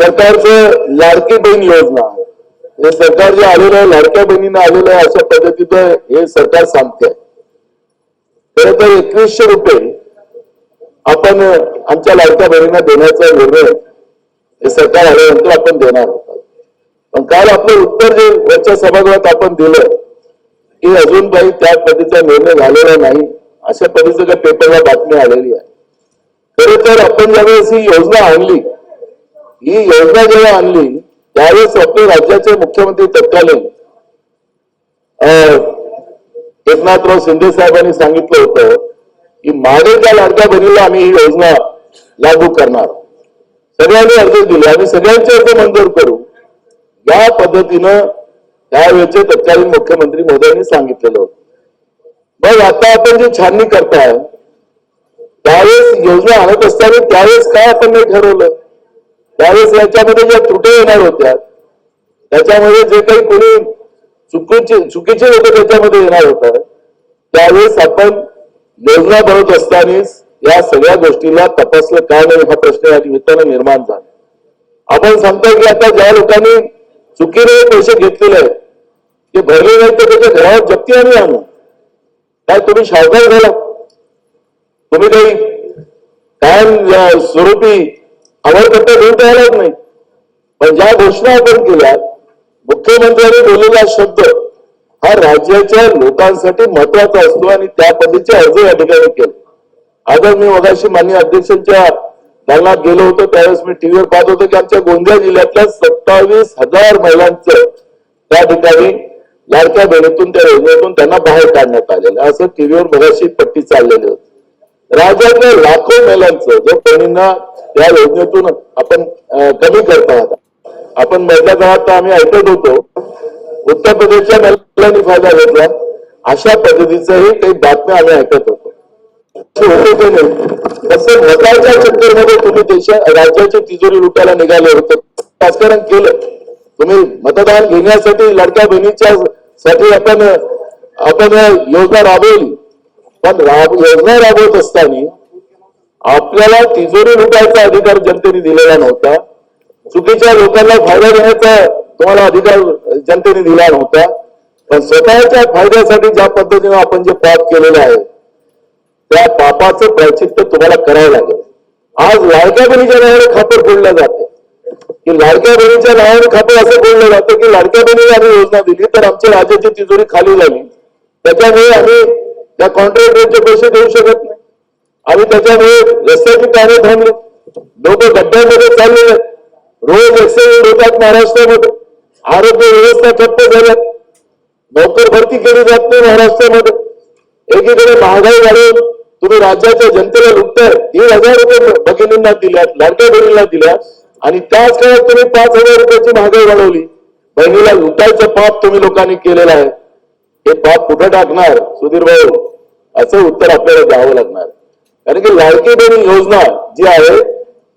सरकारचं लाडकी बहीण योजना हे सरकार जे आलेलं आहे लाडक्या बहिणींना आलेलं आहे अशा पद्धतीचं हे सरकार सांगते खरं तर एकवीसशे रुपये आपण आमच्या लाडक्या बहिणींना देण्याचा निर्णय हे सरकार आल्यानंतर आपण देणार होतो पण काल आपलं उत्तर जे वरच्या सभागृहात आपण दिलं की अजून काही त्या पद्धतीचा निर्णय झालेला नाही अशा पद्धतीचं काही पेपरला बातमी आलेली आहे. खरं तर आपण ज्यावेळेस ही योजना आणली ही योजना जेव्हा आणली त्यावेळेस आपले राज्याचे मुख्यमंत्री तत्कालीन एकनाथराव शिंदे साहेबांनी सांगितलं होतं की मागेच्या लाडक्या बहिणीला आम्ही ही योजना लागू करणार सगळ्यांनी अर्ज दिले आम्ही सगळ्यांचे अर्ज मंजूर करू या पद्धतीनं त्यावेळेचे तत्कालीन मुख्यमंत्री मोदयांनी सांगितलेलं होतं. मग आता आपण जी छाननी करताय त्यावेळेस योजना आणत असताना त्यावेळेस काय आपण नाही ठरवलं? त्यावेळेस याच्यामध्ये ज्या त्रुटी येणार होत्या त्याच्यामध्ये जे काही कोणी चुकीचे चुकीचे लोक त्याच्यामध्ये येणार होतं त्यावेळेस आपण योजना बनवत असतानाच या सगळ्या गोष्टीला तपासलं का नाही हा प्रश्न या निमित्तानं निर्माण झाला. आपण सांगतो की आता ज्या लोकांनी चुकीने पैसे घेतलेले आहेत ते भरले नाहीत तर त्याच्या घरावर जप्ती आम्ही आणू. काय तुम्ही शाळगार झाला? तुम्ही काही कायम स्वरूपी आवडकर्ता घेऊन तयारच नाही. पण ज्या घोषणा आपण केल्या मुख्यमंत्र्यांनी बोललेला शब्द हा राज्याच्या लोकांसाठी महत्त्वाचा असतो आणि त्या पद्धतीचे अर्ज या ठिकाणी केले. आता मी मगाशी मान्य अध्यक्षांच्या दालनात गेलो होतो त्यावेळेस मी टीव्हीवर पाहत होतो की आमच्या गोंदिया जिल्ह्यातल्या सत्तावीस हजार महिलांचं त्या ठिकाणी लाडक्या बहिणीतून त्या योजनेतून त्यांना बाहेर काढण्यात आलेलं असं टीव्हीवर मगाशी पट्टी चाललेली होती. राज्यातल्या लाखो महिलांचं जो बहिणींना त्या योजनेतून आपण कमी करत आहात आपण मधल्या काळात तर आम्ही ऐकत होतो उत्तर प्रदेशच्या महिलांनी फायदा घेतला. अशा पद्धतीचंही काही बातम्या आम्ही ऐकत होतो. तसं चक्करमध्ये तुम्ही देशा राज्याची तिजोरी लुटायला निघाले होते. राजकारण केलं. तुम्ही मतदान घेण्यासाठी लडक्या बहिणीच्या साठी आपण आपण योजना राबवली. पण राब योजना राबवत असताना आपल्याला तिजोरी लुटायचा अधिकार जनतेने दिलेला नव्हता. चुकीच्या लोकांना फायदा देण्याचा तुम्हाला अधिकार जनतेने दिला नव्हता. पण स्वतःच्या फायद्यासाठी ज्या पद्धतीने आपण जे पाप केलेलं आहे त्या पापाचं प्रायचित्त तुम्हाला करावं लागेल. आज लाडक्या बहिणीच्या नावाने खापर फोडलं जाते. की लाडक्या बहिणीच्या नावाने खापर असं बोललं जातं की लाडक्या बहिणीने आम्ही योजना दिली तर आमच्या राज्याची तिजोरी खाली झाली. त्याच्यामुळे आम्ही त्या कॉन्ट्रॅक्टरचे पैसे देऊ शकत नाही. आणि त्याच्यामुळे रस्त्याची कामे थांबली लोक गड्ड्यामध्ये चाललेले रोज एक्सिडेंट होतात महाराष्ट्रामध्ये. आरोग्य व्यवस्था ठप्प झाल्या नोकर भरती केली जात नाही महाराष्ट्रामध्ये. एकीकडे महागाई वाढवून तुम्ही राज्याच्या जनतेला लुटताय. दीड हजार रुपये भगिनींना दिल्यात लाडक्या बहिणीला दिल्या. आणि त्याच काळात तुम्ही पाच हजार रुपयाची महागाई वाढवली. बहिणीला लुटायचं पाप तुम्ही लोकांनी केलेलं आहे. हे पाप कुठं टाकणार सुधीर भाऊ? असं उत्तर आपल्याला द्यावं लागणार. कारण की लाडकी बहीण योजना जी आहे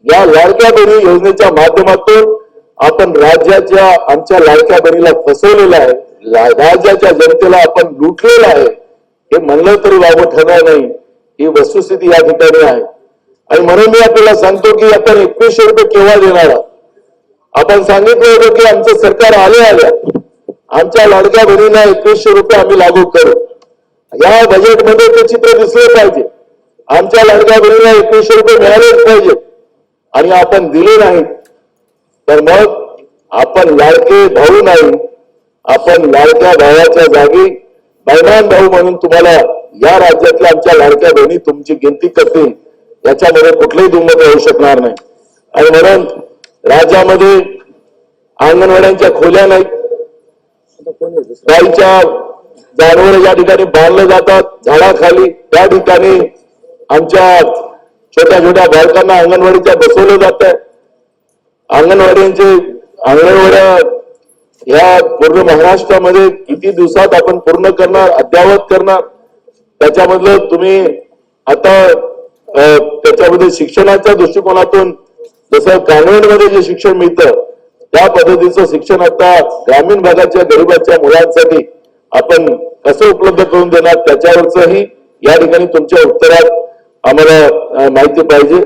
या लाडक्या बहिणी योजनेच्या माध्यमातून आपण राज्याच्या आमच्या लाडक्या बहिणीला फसवलेलं आहे राज्याच्या जनतेला आपण लुटलेलं आहे हे म्हणलं तरी वावं ठरणार नाही ही वस्तुस्थिती या ठिकाणी आहे. आणि म्हणून मी आपल्याला सांगतो की आपण एकवीसशे रुपये केव्हा देणार आहात? आपण सांगितलं होतं की आमचं सरकार आले आल्या आमच्या लाडक्या बहिणीला एकवीसशे रुपये आम्ही लागू करू. या बजेटमध्ये ते चित्र दिसले पाहिजे. आमच्या लाडक्या बहिणीला एकवीसशे रुपये मिळालेच पाहिजे आणि आपण दिले नाही तर मग आपण लाडके भाऊ नाही आपण लाडक्या भावाच्या जागी बैमान भाऊ म्हणून तुम्हाला या राज्यातल्या आमच्या लाडक्या बहिणी तुमची गिनती करतील. याच्यामध्ये कुठलीही दुमत होऊ शकणार नाही. आणि म्हणून राज्यामध्ये अंगणवाड्यांच्या खोल्या नाहीत. गाईच्या जानवर या ठिकाणी बांधले जातात झाडाखाली त्या ठिकाणी आमच्या छोट्या छोट्या बालकांना अंगणवाडीच्या बसवलं जात आहे अंगणवाड्यांचे अंगणवाड्या या पूर्ण महाराष्ट्रामध्ये किती दिवसात आपण पूर्ण करणार अद्यावत करणार त्याच्यामधलं तुम्ही आता त्याच्यामध्ये शिक्षणाच्या दृष्टिकोनातून जसं ग्रामीणमध्ये जे शिक्षण मिळतं त्या पद्धतीचं शिक्षण आता ग्रामीण भागाच्या गरिबाच्या मुलांसाठी आपण कसं उपलब्ध करून देणार त्याच्यावरचंही या ठिकाणी तुमच्या उत्तरात आम्हाला माहिती पाहिजे.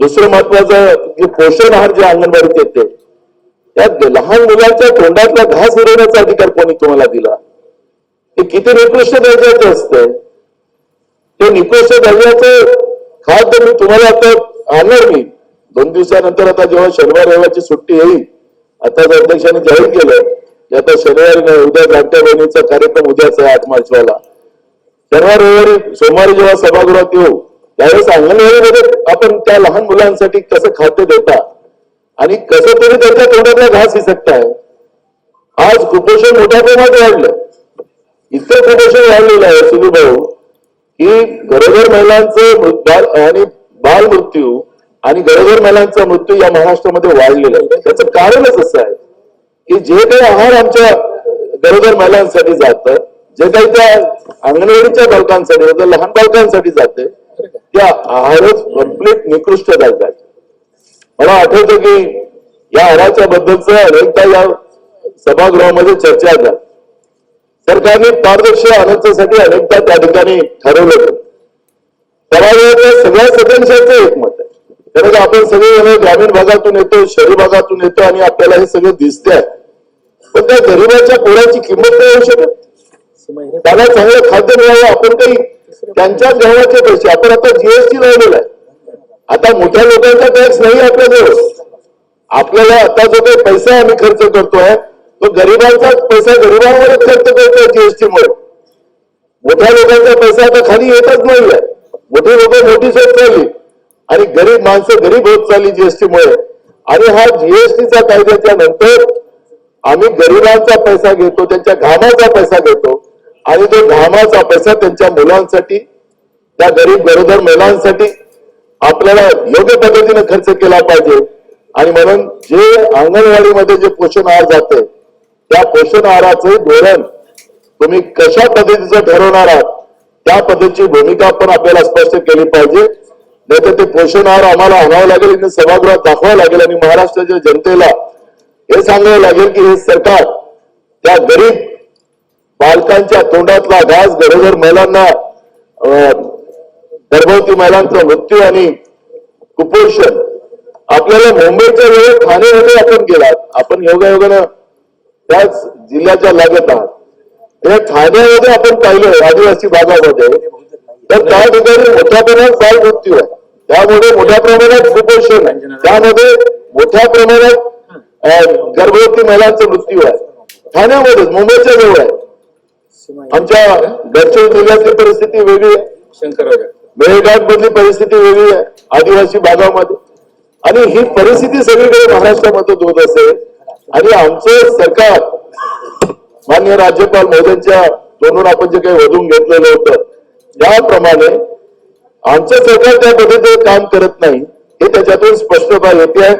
दुसरं महत्वाचं जे पोषण आहार जे अंगणवाडीत येते त्या लहान मुलांच्या तोंडातला घास हिरवण्याचा अधिकार कोणी तुम्हाला दिला? ते किती निकृष्ट दर्जाचं असतंय ते निकृष्ट दर्जाचं खाद्य मी तुम्हाला आता आणणार मी. दोन दिवसानंतर आता जेव्हा शनिवार रविवारची सुट्टी येईल आता अध्यक्षांनी जाहीर केलं की आता शनिवारी नाही उद्या जाणत्या बहिणीचा कार्यक्रम उद्याच आहे आठ मार्चवाला. शनिवार रविवारी सोमवारी जेव्हा सभागृहात येऊ त्यावेळेस अंगणवाडीमध्ये आपण त्या लहान मुलांसाठी कसं खाद्य देता आणि कसं तरी त्याच्या तोंडातला घास हिसकताय आज कुपोषण मोठ्या प्रमाणात वाढलं. इतकं कुपोषण वाढलेलं आहे सुनील भाऊ की घरोघर महिलांचं बाल- आणि बाल मृत्यू आणि घरोघर महिलांचा मृत्यू या महाराष्ट्रामध्ये वाढलेला आहे. त्याचं कारणच असं आहे की जे काही आहार आमच्या गरोदर महिलांसाठी जातं जे काही त्या अंगणवाडीच्या बालकांसाठी लहान बालकांसाठी जाते त्या आहारच कंप्लीट निकृष्ट दर्जाचे मला आठवतं की या आहाराच्या बद्दलच अनेकदा या सभागृहामध्ये चर्चा झाली. सरकारने पारदर्शक आनंदासाठी अनेकदा त्या ठिकाणी ठरवलं. होतं सगळ्या सदस्यांचं एकमत आहे. कारण आपण सगळे ग्रामीण भागातून येतो शहरी भागातून येतो आणि आपल्याला हे सगळं दिसतंय. पण त्या गरिबाच्या पोराची किंमत नाही होऊ शकत. त्याला चांगलं खाद्य मिळावं आपण काही त्यांच्याच गव्हाचे पैसे. आपण आता जीएसटी लावलेला आहे. आता मोठ्या लोकांचा टॅक्स नाही आपल्याजवळ आपल्याला आता जो काही पैसा आम्ही खर्च करतोय तो गरिबांचाच पैसा गरिबांवरच खर्च करतोय जीएसटी मुळे. मोठ्या लोकांचा पैसा आता खाली येतच नाहीये. मोठी लोक मोठी होत चालली आणि गरीब माणसं गरीब होत चालली जीएसटी मुळे. आणि हा जीएसटीचा कायद्याच्या नंतर आम्ही गरिबांचा पैसा घेतो त्यांच्या घामाचा पैसा घेतो. आणि तो घामाचा पैसा त्यांच्या मुलांसाठी त्या गरीब गरोदर महिलांसाठी आपल्याला योग्य पद्धतीने खर्च केला पाहिजे. आणि म्हणून जे अंगणवाडीमध्ये जे पोषण आहार जाते त्या पोषण आहाराचे धोरण तुम्ही कशा पद्धतीचं ठरवणार आहात त्या पद्धतीची भूमिका पण आपल्याला स्पष्ट केली पाहिजे. नाहीतर ते पोषण आहार आम्हाला आणावं लागेल आणि सभागृहात दाखवावं लागेल आणि महाराष्ट्राच्या जनतेला हे सांगावं लागेल की हे सरकार त्या गरीब बालकांच्या तोंडातला घास गरोदर महिलांना अं, गर्भवती महिलांचा मृत्यू आणि कुपोषण. आपल्याला मुंबईच्या वेळेस ठाणेमध्ये आपण गेलात. आपण योगायोगानं त्याच जिल्ह्याच्या लागत आहात. या ठाण्यामध्ये आपण पाहिलं आदिवासी भागामध्ये तर त्या ठिकाणी मोठ्या प्रमाणात बाल मृत्यू आहे. त्यामुळे मोठ्या प्रमाणात कुपोषण आहे. त्यामध्ये मोठ्या प्रमाणात गर्भवती महिलांचा मृत्यू आहे. ठाण्यामध्येच मुंबईच्या जवळ आहे. आमच्या गडचिरोली जिल्ह्यातली परिस्थिती वेगळी आहे. मेळघाट मधली परिस्थिती वेगळी आहे आदिवासी भागामध्ये. आणि ही परिस्थिती सगळीकडे महाराष्ट्रामध्ये होत असेल. आणि आमचं सरकार मान्य राज्यपाल मोदींच्या तोंडून आपण जे काही वधून घेतलेलं होतं त्याप्रमाणे आमचं सरकार त्या पद्धतीने काम करत नाही हे त्याच्यातून स्पष्टता येते आहे.